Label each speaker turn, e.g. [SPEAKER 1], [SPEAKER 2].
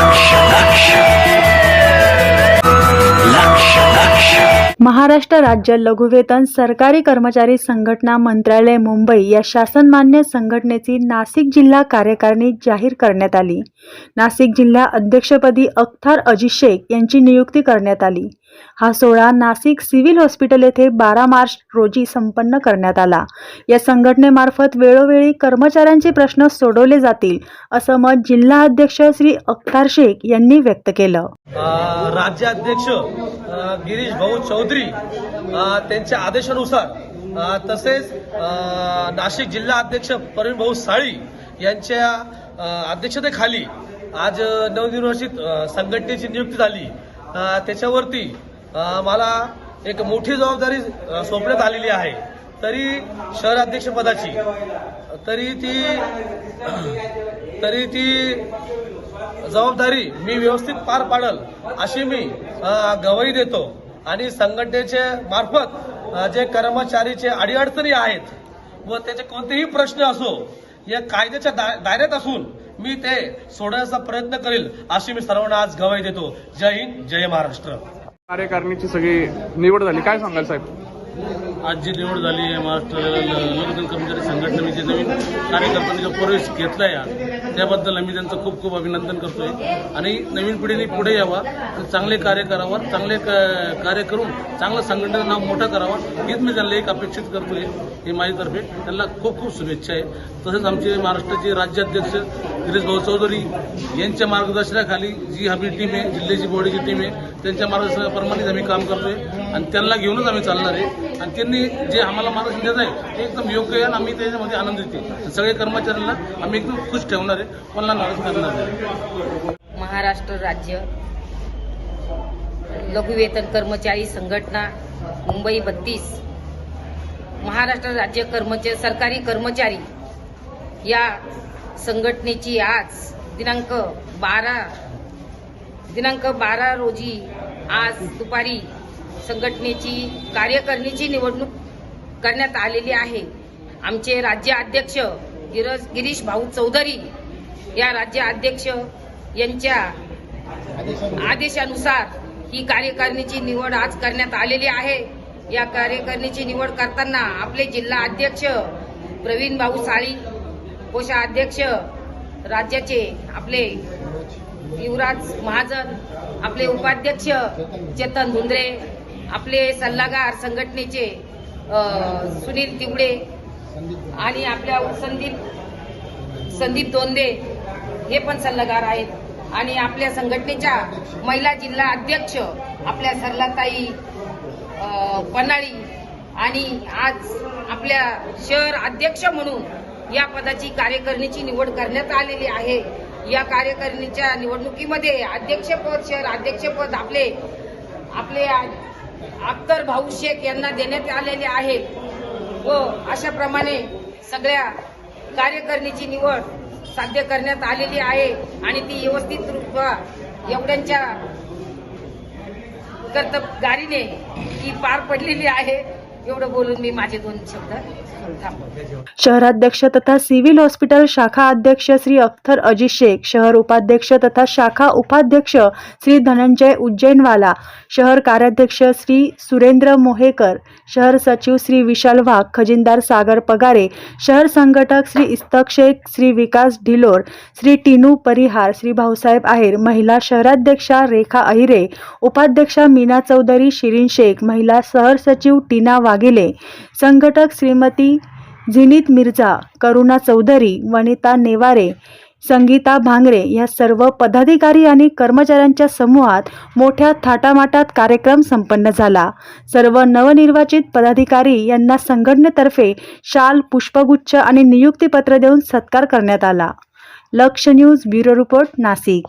[SPEAKER 1] Action, action. Maharashtra राज्य लघुवेतन सरकारी कर्मचारी संघटना मंत्रालय मुंबई या शासनमान्य संघटनेची नाशिक जिल्हा कार्यकारिणी जाहीर करण्यात आली. नाशिक जिल्हा अध्यक्षपदी अख्तार अजित शेख यांची नियुक्ती करण्यात आली. हा सोहळा नाशिक सिव्हिल हॉस्पिटल येथे बारा मार्च रोजी संपन्न करण्यात आला. या संघटनेमार्फत वेळोवेळी कर्मचाऱ्यांचे प्रश्न सोडवले जातील असं मत जिल्हा अध्यक्ष श्री अख्तार शेख यांनी व्यक्त केलं.
[SPEAKER 2] राज्याध्यक्ष गिरीश भाऊ चौधरी त्यांच्या आदेशानुसार तसेच नाशिक जिल्हा अध्यक्ष प्रवीण भाऊ साळी यांच्या अध्यक्षतेखाली आज नवनिर्वाचित संघटनेची नियुक्ती झाली. त्याच्यावरती मला एक मोठी जबाबदारी सोपण्यात आलेली आहे. तरी शहराध्यक्षपदाची तरी ती तरी ती जबाबदारी मी व्यवस्थित पार पाडल अशी मी गवाही देतो. आणि संघटनेचे मार्फत जे कर्मचारीचे अडीअडचणी आहेत व त्याचे कोणतेही प्रश्न असो या कायद्याच्या दायऱ्यात असून मी ते सोडवण्याचा प्रयत्न करेल अशी मी सर्वांना आज गवाही देतो. जय हिंद जय महाराष्ट्र.
[SPEAKER 3] कार्यकारिणीची सगळी निवड झाली. काय सांगाल साहेब?
[SPEAKER 4] आज जी निवड झाली आहे महाराष्ट्र लोकदल कर्मचारी संघटनेने जे नवीन कार्यकर्त्यांनी जो प्रवेश घेतला आहे त्याबद्दल आम्ही त्यांचं खूप खूप अभिनंदन करतोय. आणि नवीन पिढीने पुढे यावा आणि चांगले कार्य करावं चांगले कार्य करून चांगलं संघटनेचं नाव मोठं करावं हीच मी त्यांना एक अपेक्षित करतोय हे माझ्यातर्फे. त्यांना खूप खूप शुभेच्छा आहे. तसेच आमचे महाराष्ट्राचे राज्याध्यक्ष गिरीश भाऊ चौधरी यांच्या मार्गदर्शनाखाली जी आम्ही टीम आहे जिल्ह्याची बॉडीची टीम आहे त्यांच्या मार्गदर्शनाप्रमाणेच आम्ही काम करतोय. आणि त्यांना घेऊनच आम्ही चालणार आहे. आणि त्यांनी जे आम्हाला मार्गदर्शन देत आहे ते एकदम योग्य आहे आणि आम्ही त्याच्यामध्ये आनंदित आहे सगळे कर्मचाऱ्यांना आम्ही एकदम खुश ठेवणार आहे. कोणाला नाराज करणार नाही.
[SPEAKER 5] महाराष्ट्र राज्य लघुवेतन कर्मचारी संघटना मुंबई बत्तीस. महाराष्ट्र राज्य कर्मचारी सरकारी कर्मचारी या संघटनेची आज दिनांक बारा दिनांक बारा रोजी आज दुपारी संघटनेची कार्यकारिणीची निवडणूक करण्यात आलेली आहे. आमचे राज्य अध्यक्ष गिरज गिरीश भाऊ चौधरी या राज्य अध्यक्ष यांच्या आदेशानुसार ही कार्यकारिणीची निवड आज करण्यात आलेली आहे. या कार्यकारिणीची निवड करताना आपले जिल्हा अध्यक्ष प्रवीण भाऊ साळी कोषाध्यक्ष राज्याचे आपले युवराज महाजन आपले उपाध्यक्ष चेतन धुंद्रे आपले सल्लागार संघटनेचे सुनील तिवडे आणि आपल्या संदीप संदीप दोंदे हे पण सल्लागार आहेत. आणि आपल्या संघटनेच्या महिला जिल्हा अध्यक्ष आपल्या सरलाताई पन्हाळी आणि आज आपल्या शहर अध्यक्ष म्हणून या पदाची कार्यकारिणीची निवड करण्यात आलेली आहे. या कार्यकारिणीच्या निवडणुकीमध्ये अध्यक्षपद शहर अध्यक्षपद आपले आपले अख्तर भाऊ शेख यांना देण्यात आलेले आहे. व अशा प्रमाणे सगळ्या कार्यकारिणीची निवड साध्य करण्यात आलेली आहे आणि ती व्यवस्थित रूपा एवढ्यांच्या कर्तबगारीने ती पार पडलेली आहे. एवढं बोलून मी माझे दोन शब्द थांबवते.
[SPEAKER 1] शहराध्यक्ष तथा सिव्हिल हॉस्पिटल शाखा अध्यक्ष श्री अख्तर अजित शेख शहर उपाध्यक्ष तथा शाखा उपाध्यक्ष श्री धनंजय उज्जैनवाला शहर कार्याध्यक्ष श्री सुरेंद्र मोहेकर शहर सचिव श्री विशाल वाघ खजिनदार सागर पगारे शहर संघटक श्री इस्तक शेख श्री विकास ढिलोर श्री टिनू परिहार श्री भाऊसाहेब आहेर महिला शहराध्यक्षा रेखा अहिरे उपाध्यक्षा मीना चौधरी शिरीन शेख महिला सहर सचिव टीना वाघिले. संघटक श्रीमती झिनीत मिर्झा करुणा चौधरी वनिता नेवारे संगीता भांगरे या सर्व पदाधिकारी आणि कर्मचाऱ्यांच्या समूहात मोठ्या थाटामाटात कार्यक्रम संपन्न झाला. सर्व नवनिर्वाचित पदाधिकारी यांना संघटनेतर्फे शाल पुष्पगुच्छ आणि नियुक्तीपत्र देऊन सत्कार करण्यात आला. लक्ष न्यूज ब्युरो रिपोर्ट नाशिक.